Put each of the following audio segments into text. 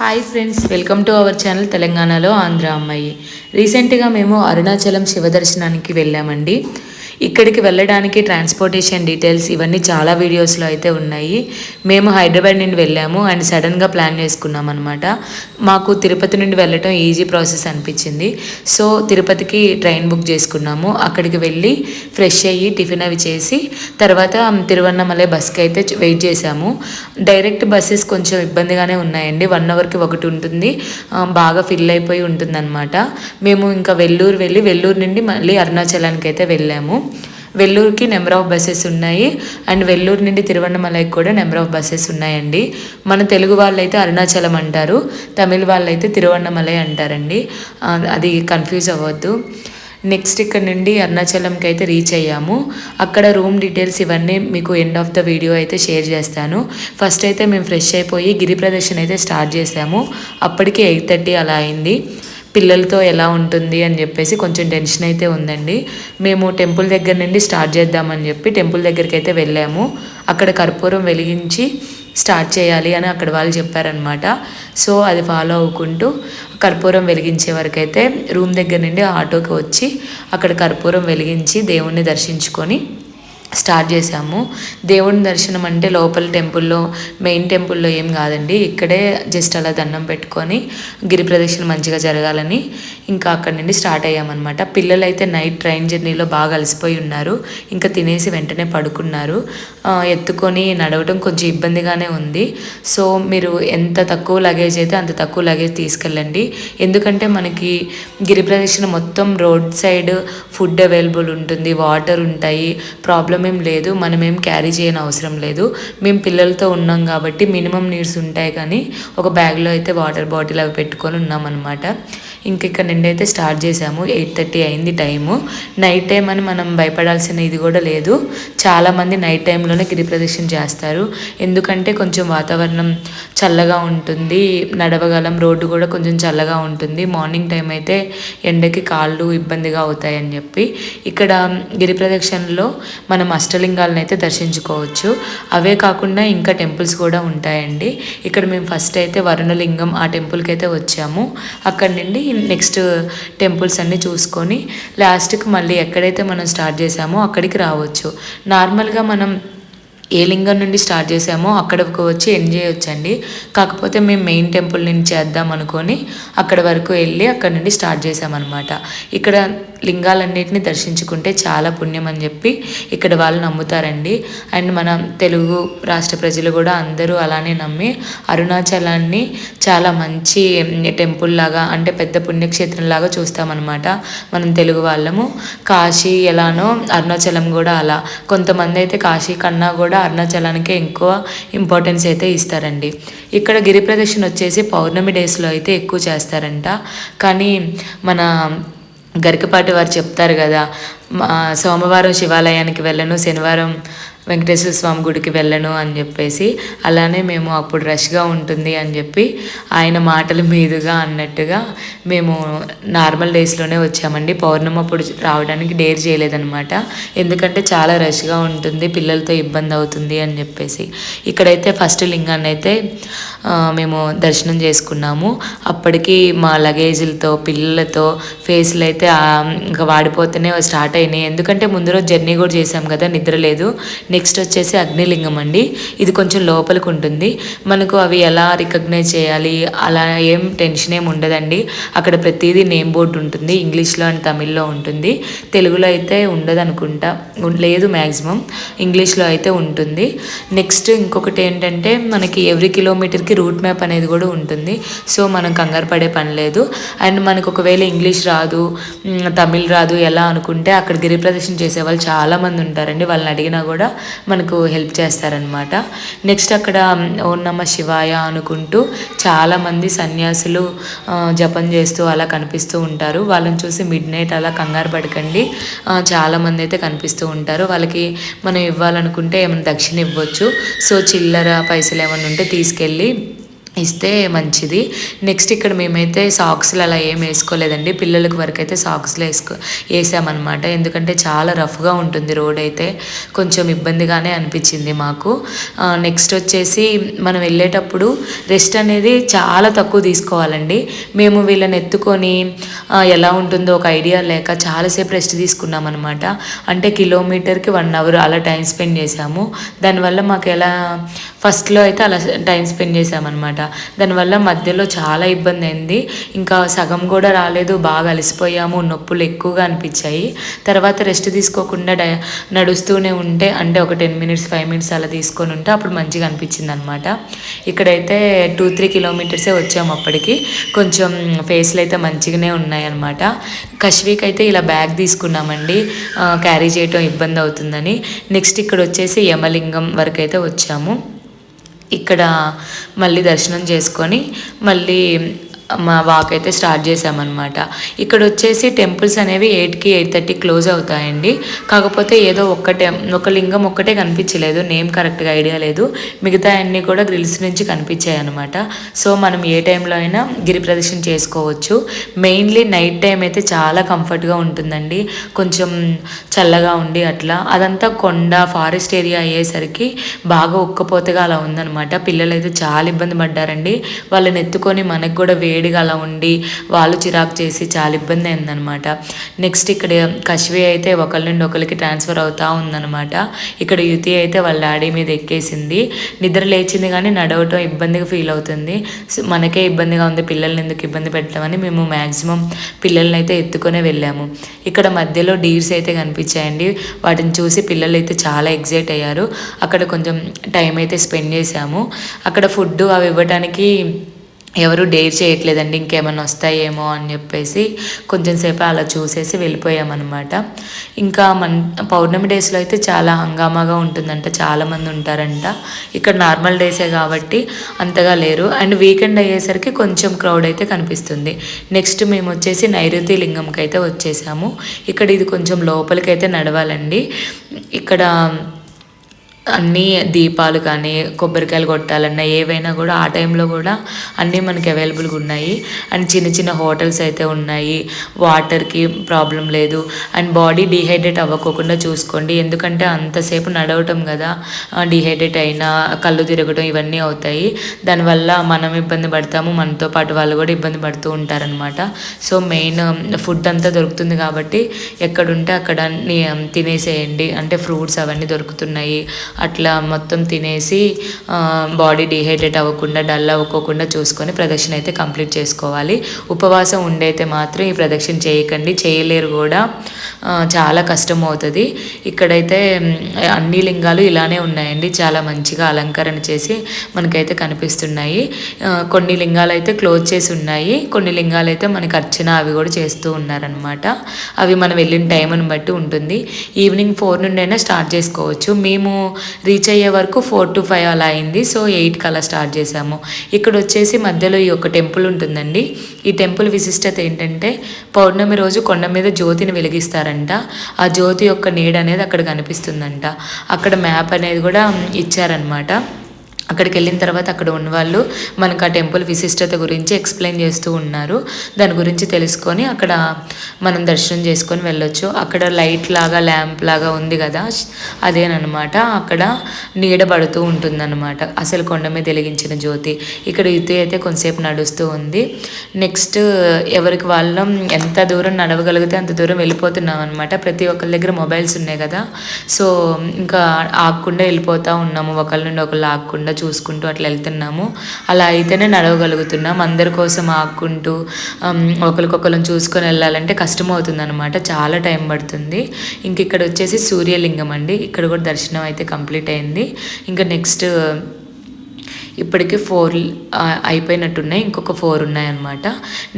Hi friends welcome to our channel తెలంగాణలో ఆంధ్ర అమ్మాయి రీసెంట్గా మేము అరుణాచలం శివ దర్శనానికి వెళ్ళామండి. ఇక్కడికి వెళ్ళడానికి ట్రాన్స్పోర్టేషన్ డీటెయిల్స్ ఇవన్నీ చాలా వీడియోస్లో అయితే ఉన్నాయి. మేము హైదరాబాద్ నుండి వెళ్ళాము అండ్ సడన్గా ప్లాన్ చేసుకున్నాం అనమాట మాకు తిరుపతి నుండి వెళ్ళటం ఈజీ ప్రాసెస్ అనిపించింది. సో తిరుపతికి ట్రైన్ బుక్ చేసుకున్నాము. అక్కడికి వెళ్ళి ఫ్రెష్ అయ్యి టిఫిన్ అవి చేసి తర్వాత తిరువన్నమలై బస్కి అయితే వెయిట్ చేసాము డైరెక్ట్ బస్సెస్ కొంచెం ఇబ్బందిగానే ఉన్నాయండి. వన్ అవర్కి ఒకటి ఉంటుంది. బాగా ఫిల్ అయిపోయి ఉంటుందన్నమాట. మేము ఇంకా వెల్లూరు వెళ్ళి వెల్లూరు నుండి మళ్ళీ అరుణాచలానికి అయితే వెళ్ళాము. వెల్లూరుకి నెంబర్ ఆఫ్ బస్సెస్ ఉన్నాయి. అండ్ వెల్లూరు నుండి తిరువన్నమలైకి కూడా నెంబర్ ఆఫ్ బస్సెస్ ఉన్నాయండి. మన తెలుగు వాళ్ళైతే అరుణాచలం అంటారు. తమిళ వాళ్ళైతే తిరువన్నమలై అంటారండి. అది కన్ఫ్యూజ్ అవ్వద్దు. నెక్స్ట్ ఇక్కడ నుండి అరుణాచలంకి అయితే రీచ్ అయ్యాము. అక్కడ రూమ్ డీటెయిల్స్ ఇవన్నీ మీకు ఎండ్ ఆఫ్ ద వీడియో అయితే షేర్ చేస్తాను. ఫస్ట్ అయితే మేము ఫ్రెష్ అయిపోయి గిరి ప్రదర్శన అయితే స్టార్ట్ చేసాము. అప్పటికి ఎయిట్ థర్టీ అలా అయింది. పిల్లలతో ఎలా ఉంటుంది అని చెప్పేసి కొంచెం టెన్షన్ అయితే ఉందండి. మేము టెంపుల్ దగ్గర నుండి స్టార్ట్ చేద్దామని చెప్పి టెంపుల్ దగ్గరికి అయితే వెళ్ళాము. అక్కడ కర్పూరం వెలిగించి స్టార్ట్ చేయాలి అని అక్కడ వాళ్ళు చెప్పారనమాట సో అది ఫాలో అవ్వుకుంటూ కర్పూరం వెలిగించే వరకైతే రూమ్ దగ్గర నుండి ఆటోకి వచ్చి అక్కడ కర్పూరం వెలిగించి దేవుణ్ణి దర్శించుకొని స్టార్ట్ చేసాము దేవుని దర్శనం అంటే లోపల టెంపుల్లో మెయిన్ టెంపుల్లో ఏం కాదండి. ఇక్కడే జస్ట్ అలా దండం పెట్టుకొని గిరి ప్రదక్షిణ మంచిగా జరగాలని ఇంకా అక్కడి నుండి స్టార్ట్ అయ్యామన్నమాట. పిల్లలు అయితే నైట్ ట్రైన్ జర్నీలో బాగా అలసిపోయి ఉన్నారు. ఇంకా తినేసి వెంటనే పడుకున్నారు. ఎత్తుకొని నడవటం కొంచెం ఇబ్బందిగానే ఉంది. సో మీరు ఎంత తక్కువ లగేజ్ అయితే అంత తక్కువ లగేజ్ తీసుకెళ్ళండి. ఎందుకంటే మనకి గిరి ప్రదక్షిణ మొత్తం రోడ్ సైడ్ ఫుడ్ అవైలబుల్ ఉంటుంది వాటర్ ఉంటాయి ప్రాబ్లం ఏం లేదు మనం ఏం క్యారీ చేయని అవసరం లేదు. మేము పిల్లలతో ఉన్నాం కాబట్టి మినిమం నీడ్స్ ఉంటాయి కానీ ఒక బ్యాగ్లో అయితే వాటర్ బాటిల్ అవి పెట్టుకొని ఉన్నామన్నమాట. ఇంక ఇక్కడ నుండి అయితే స్టార్ట్ చేసాము ఎయిట్ థర్టీ అయింది టైము నైట్ టైం అని మనం భయపడాల్సిన ఇది కూడా లేదు. చాలామంది నైట్ టైంలోనే గిరి ప్రదక్షిణ చేస్తారు. ఎందుకంటే కొంచెం వాతావరణం చల్లగా ఉంటుంది. నడవగలం రోడ్డు కూడా కొంచెం చల్లగా ఉంటుంది. మార్నింగ్ టైం అయితే ఎండకి కాళ్ళు ఇబ్బందిగా అవుతాయని చెప్పి ఇక్కడ గిరి ప్రదక్షిణలో మనం అష్టలింగాలను అయితే దర్శించుకోవచ్చు. అవే కాకుండా ఇంకా టెంపుల్స్ కూడా ఉంటాయండి. ఇక్కడ మేము ఫస్ట్ అయితే వరుణలింగం ఆ టెంపుల్కి అయితే వచ్చాము. అక్కడ నుండి నెక్స్ట్ టెంపుల్స్ అన్నీ చూసుకొని లాస్ట్కి మళ్ళీ ఎక్కడైతే మనం స్టార్ట్ చేసామో అక్కడికి రావచ్చు. నార్మల్గా మనం ఏ లింగం నుండి స్టార్ట్ చేసామో అక్కడికి వచ్చి ఎండ్ చేయొచ్చండి. కాకపోతే మేము మెయిన్ టెంపుల్ నుంచి చేద్దాం అనుకొని అక్కడ వరకు వెళ్ళి అక్కడ నుండి స్టార్ట్ చేసామన్నమాట ఇక్కడ లింగాలన్నింటినీ దర్శించుకుంటే చాలా పుణ్యం అని చెప్పి ఇక్కడ వాళ్ళు నమ్ముతారండి. అండ్ మన తెలుగు రాష్ట్ర ప్రజలు కూడా అందరూ అలానే నమ్మి అరుణాచలాన్ని చాలా మంచి టెంపుల్ లాగా అంటే పెద్ద పుణ్యక్షేత్రం లాగా చూస్తామన్నమాట మనం తెలుగు వాళ్ళము. కాశీ ఎలానో అరుణాచలం కూడా అలా. కొంతమంది అయితే కాశీ కన్నా కూడా అరుణాచలానికే ఎక్కువ ఇంపార్టెన్స్ అయితే ఇస్తారండి. ఇక్కడ గిరి ప్రదక్షిణ వచ్చేసి పౌర్ణమి డేస్లో అయితే ఎక్కువ చేస్తారంట. కానీ మన గరికపాటి వారు చెప్తారు కదా మా సోమవారం శివాలయానికి వెళ్ళను శనివారం వెంకటేశ్వర స్వామి గుడికి వెళ్ళను అని చెప్పేసి అలానే మేము అప్పుడు రష్గా ఉంటుంది అని చెప్పి ఆయన మాటల మీదుగా అన్నట్టుగా మేము నార్మల్ డేస్లోనే వచ్చామండి. పౌర్ణమి అప్పుడు రావడానికి డేర్ చేయలేదన్నమాట. ఎందుకంటే చాలా రష్గా ఉంటుంది పిల్లలతో ఇబ్బంది అవుతుంది అని చెప్పేసి. ఇక్కడైతే ఫస్ట్ లింగాన్ని అయితే మేము దర్శనం చేసుకున్నాము. అప్పటికి మా లగేజీలతో పిల్లలతో ఫేస్లు అయితే ఇంకా వాడిపోతూనే స్టార్ట్ అయినాయి. ఎందుకంటే ముందు రోజు జర్నీ కూడా చేసాం కదా నిద్ర లేదు. నెక్స్ట్ వచ్చేసి అగ్నిలింగం అండి. ఇది కొంచెం లోపలికి ఉంటుంది. మనకు అవి ఎలా రికగ్నైజ్ చేయాలి? అలా ఏం టెన్షన్ ఏం ఉండదండి. అక్కడ ప్రతిదీ నేమ్ బోర్డు ఉంటుంది. ఇంగ్లీష్లో అండ్ తమిళ్ళో ఉంటుంది. తెలుగులో అయితే ఉండదు అనుకుంటా లేదు మ్యాక్సిమం ఇంగ్లీష్లో అయితే ఉంటుంది. నెక్స్ట్ ఇంకొకటి ఏంటంటే మనకి ఎవ్రీ కిలోమీటర్కి రూట్ మ్యాప్ అనేది కూడా ఉంటుంది. సో మనం కంగారు పడే పని లేదు. అండ్ మనకు ఒకవేళ ఇంగ్లీష్ రాదు తమిళ్ రాదు ఎలా అనుకుంటే అక్కడ గిరి ప్రదర్శన చేసే వాళ్ళు చాలామంది ఉంటారండి. వాళ్ళని అడిగినా కూడా మనకు హెల్ప్ చేస్తారనమాట నెక్స్ట్ అక్కడ ఓం నమ శివాయ అనుకుంటూ చాలామంది సన్యాసులు జపం చేస్తూ అలా కనిపిస్తూ ఉంటారు. వాళ్ళని చూసి మిడ్ నైట్ అలా కంగారు పడకండి. చాలామంది అయితే కనిపిస్తూ ఉంటారు. వాళ్ళకి మనం ఇవ్వాలనుకుంటే ఏమైనా దక్షిణ ఇవ్వచ్చు. సో చిల్లర పైసలు ఏమైనా ఉంటే తీసుకెళ్ళి ఇస్తే మంచిది. నెక్స్ట్ ఇక్కడ మేమైతే సాక్స్లు అలా ఏం వేసుకోలేదండి. పిల్లలకి వరకు అయితే సాక్స్లు వేసుకో వేసామన్నమాట. ఎందుకంటే చాలా రఫ్గా ఉంటుంది రోడ్ అయితే. కొంచెం ఇబ్బందిగానే అనిపించింది మాకు. నెక్స్ట్ వచ్చేసి మనం వెళ్ళేటప్పుడు రెస్ట్ అనేది చాలా తక్కువ తీసుకోవాలండి. మేము వీళ్ళని ఎత్తుకొని ఎలా ఉంటుందో ఒక ఐడియా లేక చాలాసేపు రెస్ట్ తీసుకున్నాం అనమాట అంటే కిలోమీటర్కి వన్ అవర్ అలా టైం స్పెండ్ చేసాము దానివల్ల మాకు ఎలా ఫస్ట్లో అయితే అలా టైం స్పెండ్ అనమాట. దానివల్ల మధ్యలో చాలా ఇబ్బంది అయింది. ఇంకా సగం కూడా రాలేదు బాగా అలసిపోయాము నొప్పులు ఎక్కువగా అనిపించాయి. తర్వాత రెస్ట్ తీసుకోకుండా డై నడుస్తూనే ఉంటే అంటే ఒక టెన్ మినిట్స్ ఫైవ్ మినిట్స్ అలా తీసుకొని ఉంటే అప్పుడు మంచిగా అనిపించింది అనమాట. ఇక్కడైతే టూ త్రీ కిలోమీటర్సే వచ్చాము అప్పటికి. కొంచెం ఫేస్లు అయితే మంచిగానే ఉన్నాయన్నమాట కశ్వీక్ అయితే ఇలా బ్యాగ్ తీసుకున్నామండి. క్యారీ చేయటం ఇబ్బంది అవుతుందని. నెక్స్ట్ ఇక్కడ వచ్చేసి యమలింగం వరకు అయితే వచ్చాము. ఇక్కడ మళ్ళీ దర్శనం చేసుకొని మళ్ళీ మా వాక్ అయితే స్టార్ట్ చేసామన్నమాట ఇక్కడ వచ్చేసి టెంపుల్స్ అనేవి ఎయిట్కి ఎయిట్ థర్టీ క్లోజ్ అవుతాయండి. కాకపోతే ఏదో ఒక్కటే ఒక లింగం ఒక్కటే కనిపించలేదు. నేమ్ కరెక్ట్గా ఐడియా లేదు. మిగతా అన్నీ కూడా గ్రిల్స్ నుంచి కనిపించాయి అనమాట సో మనం ఏ టైంలో అయినా గిరి ప్రదక్షిణ చేసుకోవచ్చు. మెయిన్లీ నైట్ టైం అయితే చాలా కంఫర్ట్గా ఉంటుందండి. కొంచెం చల్లగా ఉండి అట్లా. అదంతా కొండ ఫారెస్ట్ ఏరియా అయ్యేసరికి బాగా ఉక్కపోతగా అలా ఉందనమాట పిల్లలు అయితే చాలా ఇబ్బంది పడ్డారండి. వాళ్ళని ఎత్తుకొని మనకు కూడా వేడి వేడిగా అలా ఉండి వాళ్ళు చిరాకు చేసి చాలా ఇబ్బంది అయిందనమాట నెక్స్ట్ ఇక్కడ కశ్వి అయితే ఒకరి నుండి ఒకరికి ట్రాన్స్ఫర్ అవుతూ ఉందనమాట ఇక్కడ యుతి అయితే వాళ్ళ డాడీ మీద ఎక్కేసింది. నిద్ర లేచింది కానీ నడవటం ఇబ్బందిగా ఫీల్ అవుతుంది. మనకే ఇబ్బందిగా ఉంది పిల్లల్ని ఎందుకు ఇబ్బంది పెట్టామని మేము మ్యాక్సిమం పిల్లల్ని అయితే ఎత్తుకొనే వెళ్ళాము. ఇక్కడ మధ్యలో డీర్స్ అయితే కనిపించాయండి. వాటిని చూసి పిల్లలు అయితే చాలా ఎగ్జైట్ అయ్యారు. అక్కడ కొంచెం టైం అయితే స్పెండ్ చేశాము. అక్కడ ఫుడ్ అవి ఇవ్వడానికి ఎవరు డేర్ చేయట్లేదండి ఇంకేమైనా వస్తాయేమో అని చెప్పేసి కొంచెం సేపు అలా చూసేసి వెళ్ళిపోయామన్నమాట. ఇంకా మన పౌర్ణమి డేస్లో అయితే చాలా హంగామాగా ఉంటుందంట చాలామంది ఉంటారంట. ఇక్కడ నార్మల్ డేసే కాబట్టి అంతగా లేరు. అండ్ వీకెండ్ అయ్యేసరికి కొంచెం క్రౌడ్ అయితే కనిపిస్తుంది. నెక్స్ట్ మేము వచ్చేసి నైరుతి లింగంకి అయితే వచ్చేసాము. ఇక్కడ ఇది కొంచెం లోపలికైతే నడవాలండి. ఇక్కడ అన్నీ దీపాలు కానీ కొబ్బరికాయలు కొట్టాలన్నా ఏవైనా కూడా ఆ టైంలో కూడా అన్నీ మనకి అవైలబుల్గా ఉన్నాయి. అండ్ చిన్న చిన్న హోటల్స్ అయితే ఉన్నాయి. వాటర్కి ప్రాబ్లం లేదు. అండ్ బాడీ డిహైడ్రేట్ అవ్వకోకుండా చూసుకోండి. ఎందుకంటే అంతసేపు నడవటం కదా. డిహైడ్రేట్ అయినా కళ్ళు తిరగటం ఇవన్నీ అవుతాయి. దానివల్ల మనం ఇబ్బంది పడతాము. మనతో పాటు వాళ్ళు కూడా ఇబ్బంది పడుతూ ఉంటారనమాట సో మెయిన్ ఫుడ్ అంతా దొరుకుతుంది కాబట్టి ఎక్కడుంటే అక్కడ తినేసేయండి. అంటే ఫ్రూట్స్ అవన్నీ దొరుకుతున్నాయి. అట్లా మొత్తం తినేసి బాడీ డిహైడ్రేట్ అవ్వకుండా డల్ అవ్వకోకుండా చూసుకొని ప్రదక్షిణ అయితే కంప్లీట్ చేసుకోవాలి. ఉపవాసం ఉండైతే మాత్రం ఈ ప్రదక్షిణ చేయకండి. చేయలేరు కూడా చాలా కష్టం అవుతుంది ఇక్కడైతే అన్ని లింగాలు ఇలానే ఉన్నాయండి. చాలా మంచిగా అలంకరణ చేసి మనకైతే కనిపిస్తున్నాయి. కొన్ని లింగాలు అయితే క్లోజ్ చేసి ఉన్నాయి. కొన్ని లింగాలు అయితే మనకి అర్చన అవి కూడా చేస్తూ ఉన్నారనమాట అవి మనం వెళ్ళిన టైంని బట్టి ఉంటుంది. ఈవినింగ్ ఫోర్ నుండి అయినా స్టార్ట్ చేసుకోవచ్చు. మేము రీచ్ అయ్యే వరకు ఫోర్ టు ఫైవ్ అలా అయింది. సో ఎయిట్కి అలా స్టార్ట్ చేసాము. ఇక్కడ వచ్చేసి మధ్యలో ఈ ఒక టెంపుల్ ఉంటుందండి. ఈ టెంపుల్ విశిష్టత ఏంటంటే పౌర్ణమి రోజు కొండ మీద జ్యోతిని వెలిగిస్తారంట. ఆ జ్యోతి యొక్క నీడ అనేది అక్కడ కనిపిస్తుందంట. అక్కడ మ్యాప్ అనేది కూడా ఇచ్చారనమాట అక్కడికి వెళ్ళిన తర్వాత అక్కడ ఉన్నవాళ్ళు మనకు ఆ టెంపుల్ విశిష్టత గురించి ఎక్స్ప్లెయిన్ చేస్తూ ఉన్నారు. దాని గురించి తెలుసుకొని అక్కడ మనం దర్శనం చేసుకొని వెళ్ళొచ్చు. అక్కడ లైట్ లాగా ల్యాంప్ లాగా ఉంది కదా. అదేనమాట అక్కడ నీడ పడుతూ ఉంటుందన్నమాట. అసలు కొండ మీద వెలిగించిన జ్యోతి. ఇక్కడ యుతి అయితే కొంతసేపు నడుస్తూ ఉంది. నెక్స్ట్ ఎవరికి వాళ్ళం ఎంత దూరం నడవగలిగితే అంత దూరం వెళ్ళిపోతున్నాం అనమాట ప్రతి ఒక్కరి దగ్గర మొబైల్స్ ఉన్నాయి కదా. సో ఇంకా ఆగకుండా వెళ్ళిపోతూ ఉన్నాము. ఒకళ్ళ నుండి ఒకళ్ళు ఆగకుండా చూసుకుంటూ అట్లా వెళ్తున్నాము. అలా అయితేనే నడవగలుగుతున్నాం. అందరి కోసం ఆకుంటూ ఒకరికొకరిని చూసుకొని వెళ్ళాలంటే కష్టమవుతుంది అనమాట చాలా టైం పడుతుంది. ఇంక ఇక్కడ వచ్చేసి సూర్యలింగం అండి. ఇక్కడ కూడా దర్శనం అయితే కంప్లీట్ అయింది. ఇంకా నెక్స్ట్ ఇప్పటికి ఫోర్ అయిపోయినట్టున్నాయి. ఇంకొక ఫోర్ ఉన్నాయన్నమాట.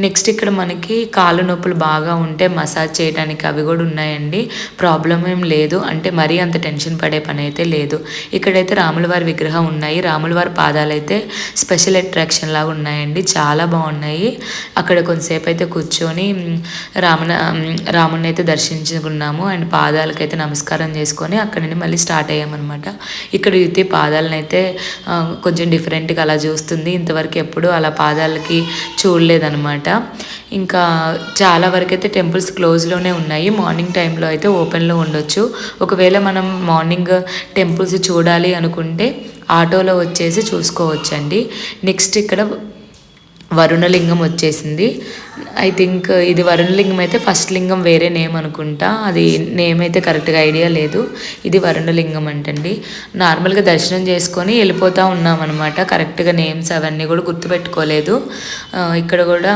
నెక్స్ట్ ఇక్కడ మనకి కాళ్ళు నొప్పులు బాగా ఉంటే మసాజ్ చేయడానికి అవి కూడా ఉన్నాయండి. ప్రాబ్లం ఏం లేదు. అంటే మరీ అంత టెన్షన్ పడే పని అయితే లేదు. ఇక్కడైతే రాములవారి విగ్రహం ఉన్నాయి. రాములవారి పాదాలు అయితే స్పెషల్ అట్రాక్షన్ లాగా ఉన్నాయండి. చాలా బాగున్నాయి. అక్కడ కొంతసేపు అయితే కూర్చొని రామున రాముని అయితే దర్శించుకున్నాము. అండ్ పాదాలకైతే నమస్కారం చేసుకొని అక్కడ నుండి మళ్ళీ స్టార్ట్ అయ్యామన్నమాట. ఇక్కడ అయితే పాదాలను అయితే కొంచెం డిఫరెంట్ డిఫరెంట్గా అలా చూస్తుంది. ఇంతవరకు ఎప్పుడు అలా పాదాలకి చూడలేదనమాట ఇంకా చాలా వరకు అయితే టెంపుల్స్ క్లోజ్లోనే ఉన్నాయి. మార్నింగ్ టైంలో అయితే ఓపెన్లో ఉండొచ్చు. ఒకవేళ మనం మార్నింగ్ టెంపుల్స్ చూడాలి అనుకుంటే ఆటోలో వచ్చేసి చూసుకోవచ్చండి. నెక్స్ట్ ఇక్కడ వరుణలింగం వచ్చేసింది. ఐ థింక్ ఇది వరుణలింగం అయితే ఫస్ట్ లింగం వేరే నేమ్ అనుకుంటా. అది నేమ్ అయితే కరెక్ట్గా ఐడియా లేదు. ఇది వరుణలింగం అంటండి. నార్మల్గా దర్శనం చేసుకొని వెళ్ళిపోతూ ఉన్నాం అనమాట కరెక్ట్గా నేమ్స్ అవన్నీ కూడా గుర్తుపెట్టుకోలేదు. ఇక్కడ కూడా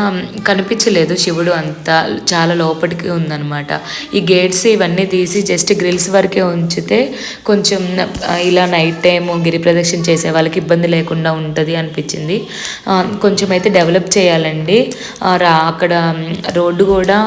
కనిపించలేదు శివుడు అంతా. చాలా లోపలికి ఉందన్నమాట. ఈ గేట్స్ ఇవన్నీ తీసి జస్ట్ గ్రిల్స్ వరకే ఉంచితే కొంచెం ఇలా నైట్ టైము గిరి ప్రదక్షిణ చేసే వాళ్ళకి ఇబ్బంది లేకుండా ఉంటుంది అనిపించింది. కొంచెం అయితే డెవలప్ చేయాలండి. రా అక్కడ రోడ్డు కూడా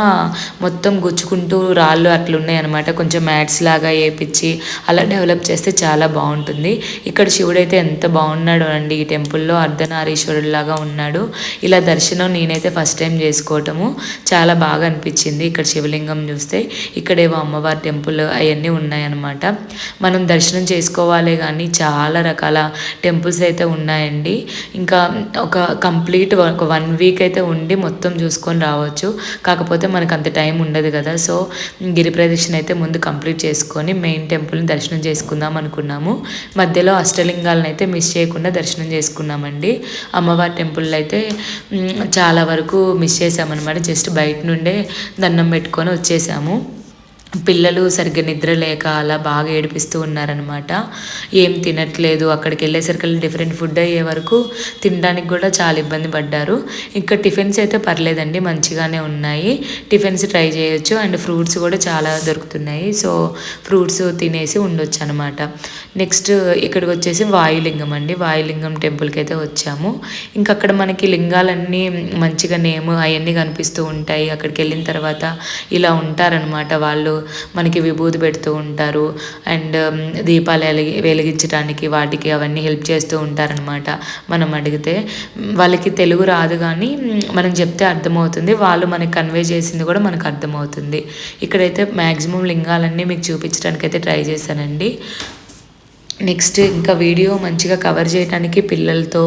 మొత్తం గుచ్చుకుంటూ రాళ్ళు అట్లున్నాయి అనమాట కొంచెం మ్యాట్స్ లాగా వేపించి అలా డెవలప్ చేస్తే చాలా బాగుంటుంది. ఇక్కడ శివుడు అయితే ఎంత బాగున్నాడు అండి. ఈ టెంపుల్లో అర్ధనారీశ్వరుడిలాగా ఉన్నాడు. ఇలా దర్శనం నేనైతే ఫస్ట్ టైం చేసుకోవటము. చాలా బాగా అనిపించింది ఇక్కడ శివలింగం చూస్తే. ఇక్కడేవో అమ్మవారి టెంపుల్ అవన్నీ ఉన్నాయన్నమాట. మనం దర్శనం చేసుకోవాలి కానీ చాలా రకాల టెంపుల్స్ అయితే ఉన్నాయండి. ఇంకా ఒక కంప్లీట్ ఒక వన్ వీక్ అయితే ఉండి మొత్తం చూసుకొని రావచ్చు. కాకపోతే మనకు అంత టైం ఉండదు కదా. సో గిరి ప్రదక్షిణ అయితే ముందు కంప్లీట్ చేసుకొని మెయిన్ టెంపుల్ని దర్శనం చేసుకుందాం అనుకున్నాము. మధ్యలో అష్టలింగాలను అయితే మిస్ చేయకుండా దర్శనం చేసుకున్నామండి. అమ్మవారి టెంపుల్ అయితే చాలా వరకు మిస్ చేసామన్నమాట జస్ట్ బయట నుండే దండం పెట్టుకొని వచ్చేసాము. పిల్లలు సరిగ్గా నిద్ర లేక అలా బాగా ఏడిపిస్తూ ఉన్నారనమాట ఏం తినట్లేదు. అక్కడికి వెళ్ళేసరికి డిఫరెంట్ ఫుడ్ అయ్యే వరకు తినడానికి కూడా చాలా ఇబ్బంది పడ్డారు. ఇంకా టిఫిన్స్ అయితే పర్లేదండి మంచిగానే ఉన్నాయి. టిఫిన్స్ ట్రై చేయొచ్చు. అండ్ ఫ్రూట్స్ కూడా చాలా దొరుకుతున్నాయి. సో ఫ్రూట్స్ తినేసి ఉండొచ్చు అనమాట నెక్స్ట్ ఇక్కడికి వచ్చేసి వాయులింగం అండి. వాయులింగం టెంపుల్కి అయితే వచ్చాము. ఇంకా అక్కడ మనకి లింగాలన్నీ మంచిగా నేమ్ అవన్నీ కనిపిస్తూ ఉంటాయి. అక్కడికి వెళ్ళిన తర్వాత ఇలా ఉంటారనమాట వాళ్ళు. మనకి విభూతి పెడుతూ ఉంటారు. అండ్ దీపాలు వెలిగి వెలిగించడానికి వాటికి అవన్నీ హెల్ప్ చేస్తూ ఉంటారనమాట మనం అడిగితే. వాళ్ళకి తెలుగు రాదు కానీ మనం చెప్తే అర్థమవుతుంది. వాళ్ళు మనకి కన్వే చేసింది కూడా మనకు అర్థమవుతుంది. ఇక్కడైతే మ్యాక్సిమం లింగాలన్నీ మీకు చూపించడానికి అయితే ట్రై చేశానండి. నెక్స్ట్ ఇంకా వీడియో మంచిగా కవర్ చేయడానికి పిల్లలతో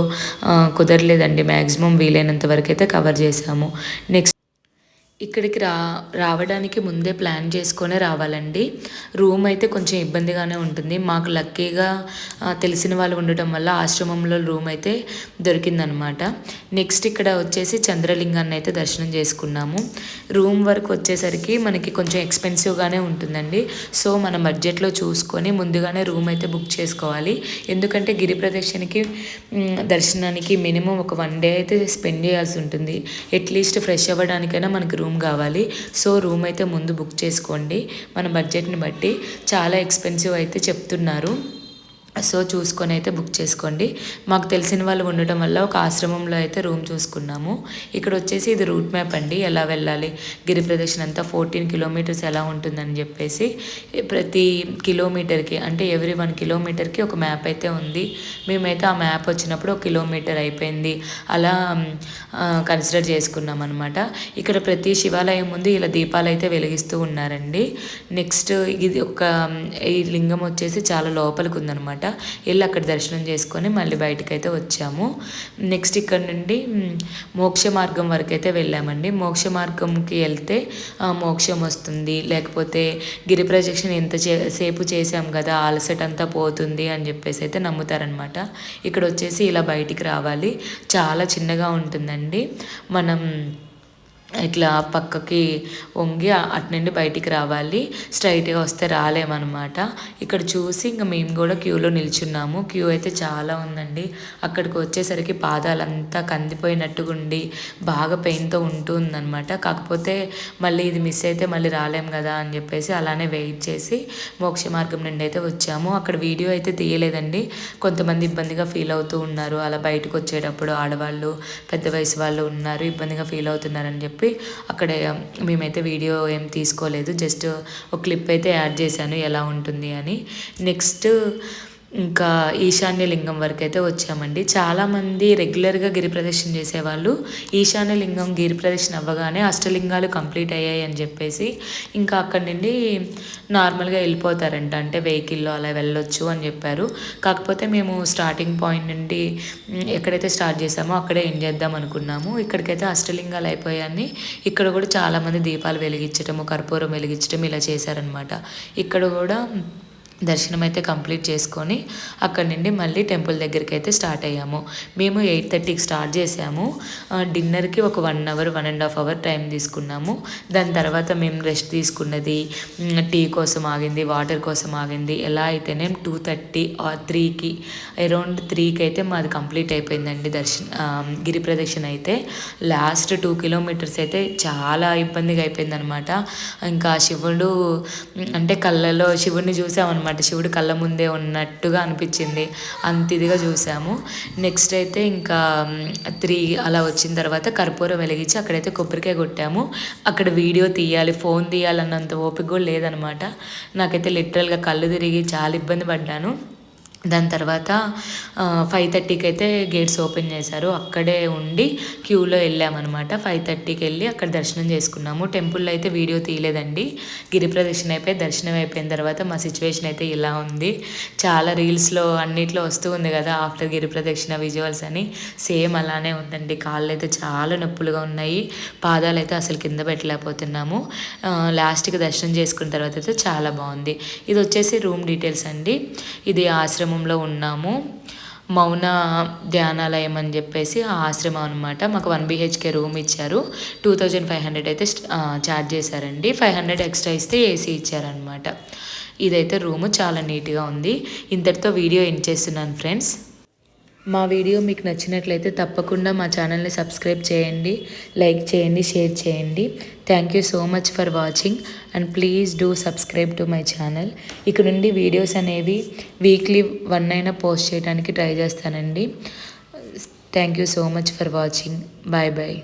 కుదరలేదండి. మ్యాక్సిమం వీలైనంత వరకు అయితే కవర్ చేసాము నెక్స్ట్ ఇక్కడికి రా రావడానికి ముందే ప్లాన్ చేసుకొని రావాలండి. రూమ్ అయితే కొంచెం ఇబ్బందిగానే ఉంటుంది. మాకు లక్కీగా తెలిసిన వాళ్ళు ఉండటం వల్ల ఆశ్రమంలో రూమ్ అయితే దొరికిందనమాట. నెక్స్ట్ ఇక్కడ వచ్చేసి చంద్రలింగాన్ని అయితే దర్శనం చేసుకున్నాము. రూమ్ వరకు వచ్చేసరికి మనకి కొంచెం ఎక్స్పెన్సివ్గానే ఉంటుందండి. సో మన బడ్జెట్లో చూసుకొని ముందుగానే రూమ్ అయితే బుక్ చేసుకోవాలి. ఎందుకంటే గిరి ప్రదక్షిణకి దర్శనానికి మినిమం ఒక వన్ డే అయితే స్పెండ్ చేయాల్సి ఉంటుంది. అట్లీస్ట్ ఫ్రెష్ అవ్వడానికైనా మనకి రూమ్ రూమ్ కావాలి. సో రూమ్ అయితే ముందు బుక్ చేసుకోండి. మన బడ్జెట్ని బట్టి చాలా ఎక్స్పెన్సివ్ అయితే చెప్తున్నారు. సో చూసుకొని అయితే బుక్ చేసుకోండి. మాకు తెలిసిన వాళ్ళు ఉండటం వల్ల ఒక ఆశ్రమంలో అయితే రూమ్ చూసుకున్నాము. ఇక్కడ వచ్చేసి ఇది రూట్ మ్యాప్ అండి. ఎలా వెళ్ళాలి? గిరి ప్రదక్షిణ అంతా ఫోర్టీన్ కిలోమీటర్స్ ఎలా ఉంటుందని చెప్పేసి ప్రతి కిలోమీటర్కి అంటే ఎవ్రీ వన్ కిలోమీటర్కి ఒక మ్యాప్ అయితే ఉంది. మేమైతే ఆ మ్యాప్ వచ్చినప్పుడు ఒక కిలోమీటర్ అయిపోయింది. అలా కన్సిడర్ చేసుకున్నాం అనమాట ఇక్కడ ప్రతి శివాలయం ముందు ఇలా దీపాలు అయితే వెలిగిస్తూ ఉన్నారండి. నెక్స్ట్ ఇది ఒక ఈ లింగం వచ్చేసి చాలా లోపలికి ఉందనమాట అనమాట. వెళ్ళి అక్కడ దర్శనం చేసుకొని మళ్ళీ బయటకైతే వచ్చాము. నెక్స్ట్ ఇక్కడ నుండి మోక్ష మార్గం వరకు అయితే వెళ్ళామండి. మోక్ష మార్గంకి వెళ్తే మోక్షం వస్తుంది. లేకపోతే గిరి ప్రదక్షిణ ఎంత సేపు చేసాం కదా అలసట అంతా పోతుంది అని చెప్పేసి అయితే నమ్ముతారనమాట. ఇక్కడ వచ్చేసి ఇలా బయటికి రావాలి. చాలా చిన్నగా ఉంటుందండి. మనం ఇట్లా పక్కకి వంగి అటు నుండి బయటికి రావాలి. స్ట్రైట్గా వస్తే రాలేమన్నమాట. ఇక్కడ చూసి ఇంకా మేము కూడా క్యూలో నిల్చున్నాము. క్యూ అయితే చాలా ఉందండి. అక్కడికి వచ్చేసరికి పాదాలంతా కందిపోయినట్టుగా ఉండి బాగా పెయిన్తో ఉంటుందన్నమాట. కాకపోతే మళ్ళీ ఇది మిస్ అయితే మళ్ళీ రాలేం కదా అని చెప్పేసి అలానే వెయిట్ చేసి మోక్ష మార్గం నుండి అయితే వచ్చాము. అక్కడ వీడియో అయితే తీయలేదండి. కొంతమంది ఇబ్బందిగా ఫీల్ అవుతూ ఉన్నారు. అలా బయటకు వచ్చేటప్పుడు ఆడవాళ్ళు పెద్ద వయసు వాళ్ళు ఉన్నారు ఇబ్బందిగా ఫీల్ అవుతున్నారని చెప్పి చెప్పి అక్కడ మేమైతే వీడియో ఏం తీసుకోలేదు. జస్ట్ ఒక క్లిప్ అయితే యాడ్ చేశాను. ఎలా ఉంటుంది అని. నెక్స్ట్ ఇంకా ఈశాన్య లింగం వరకు అయితే వచ్చామండి. చాలామంది రెగ్యులర్గా గిరి ప్రదక్షిణ చేసేవాళ్ళు ఈశాన్య లింగం గిరి ప్రదక్షిణ అవ్వగానే అష్టలింగాలు కంప్లీట్ అయ్యాయి అని చెప్పేసి ఇంకా అక్కడి నుండి నార్మల్గా వెళ్ళిపోతారంట. అంటే వెహికల్లో అలా వెళ్ళొచ్చు అని చెప్పారు. కాకపోతే మేము స్టార్టింగ్ పాయింట్ నుండి ఎక్కడైతే స్టార్ట్ చేసామో అక్కడే ఎండ్ చేద్దాం అనుకున్నాము. ఇక్కడికైతే అష్టలింగాలు అయిపోయాయని ఇక్కడ కూడా చాలామంది దీపాలు వెలిగించటము కర్పూరం వెలిగించడం ఇలా చేశారనమాట ఇక్కడ కూడా దర్శనం అయితే కంప్లీట్ చేసుకొని అక్కడి నుండి మళ్ళీ టెంపుల్ దగ్గరికి అయితే స్టార్ట్ అయ్యాము. మేము ఎయిట్ థర్టీకి స్టార్ట్ చేసాము డిన్నర్కి ఒక one hour one and half hour time తీసుకున్నాము. దాని తర్వాత మేము రెస్ట్ తీసుకున్నది టీ కోసం ఆగింది వాటర్ కోసం ఆగింది. ఎలా అయితేనే టూ థర్టీ ఆర్ త్రీకి అరౌండ్ త్రీకి అయితే మాది కంప్లీట్ అయిపోయిందండి దర్శన గిరి ప్రదక్షిణ అయితే. లాస్ట్ టూ కిలోమీటర్స్ అయితే చాలా ఇబ్బందిగా అయిపోయిందనమాట. ఇంకా శివుడు అంటే కళ్ళలో శివుడిని చూసామన్నమాట అనమాట శివుడు కళ్ళ ముందే ఉన్నట్టుగా అనిపించింది. అంత ఇదిగా చూసాము. నెక్స్ట్ అయితే ఇంకా త్రీ అలా వచ్చిన తర్వాత కర్పూరం వెలిగించి అక్కడైతే కొబ్బరికాయ కొట్టాము. అక్కడ వీడియో తీయాలి ఫోన్ తీయాలన్నంత ఓపిక కూడా లేదనమాట. నాకైతే లిటరల్గా కళ్ళు తిరిగి చాలా ఇబ్బంది పడ్డాను. దాని తర్వాత ఫైవ్ థర్టీకి అయితే గేట్స్ ఓపెన్ చేశారు. అక్కడే ఉండి క్యూలో వెళ్ళామన్నమాట. ఫైవ్ థర్టీకి వెళ్ళి అక్కడ దర్శనం చేసుకున్నాము. టెంపుల్లో అయితే వీడియో తీయలేదండి. గిరి ప్రదక్షిణ అయిపోయి దర్శనం అయిపోయిన తర్వాత మా సిచ్యువేషన్ అయితే ఇలా ఉంది. చాలా రీల్స్లో అన్నిట్లో వస్తూ ఉంది కదా ఆఫ్టర్ గిరి ప్రదక్షిణ విజువల్స్ అని. సేమ్ అలానే ఉందండి. కాళ్ళు అయితే చాలా నొప్పులుగా ఉన్నాయి. పాదాలు అయితే అసలు కింద పెట్టలేకపోతున్నాము. లాస్ట్కి దర్శనం చేసుకున్న తర్వాత అయితే చాలా బాగుంది. ఇది వచ్చేసి రూమ్ డీటెయిల్స్ అండి. ఇది ఆశ్రమం ఆశ్రమంలో ఉన్నాము. మౌన ధ్యానాలయం అని చెప్పేసి ఆ ఆశ్రమం అనమాట మాకు వన్ బీహెచ్కే రూమ్ ఇచ్చారు. టూ థౌజండ్ ఫైవ్ హండ్రెడ్ అయితే ఛార్జ్ చేశారండి. ఫైవ్ హండ్రెడ్ ఎక్స్ట్రా ఇస్తే ఏసీ ఇచ్చారనమాట ఇదైతే రూము చాలా నీట్గా ఉంది. ఇంతటితో వీడియో ఎండ్ చేస్తున్నాను ఫ్రెండ్స్. మా వీడియో మీకు నచ్చినట్లయితే తప్పకుండా మా ఛానల్ని సబ్స్క్రైబ్ చేయండి లైక్ చేయండి షేర్ చేయండి. Thank you so much for watching and please do subscribe to my channel ఇక్కడ నుండి వీడియోస్ అనేవి వీక్లీ వన్ అయినా పోస్ట్ చేయడానికి ట్రై చేస్తానండి. Thank you so much for watching bye bye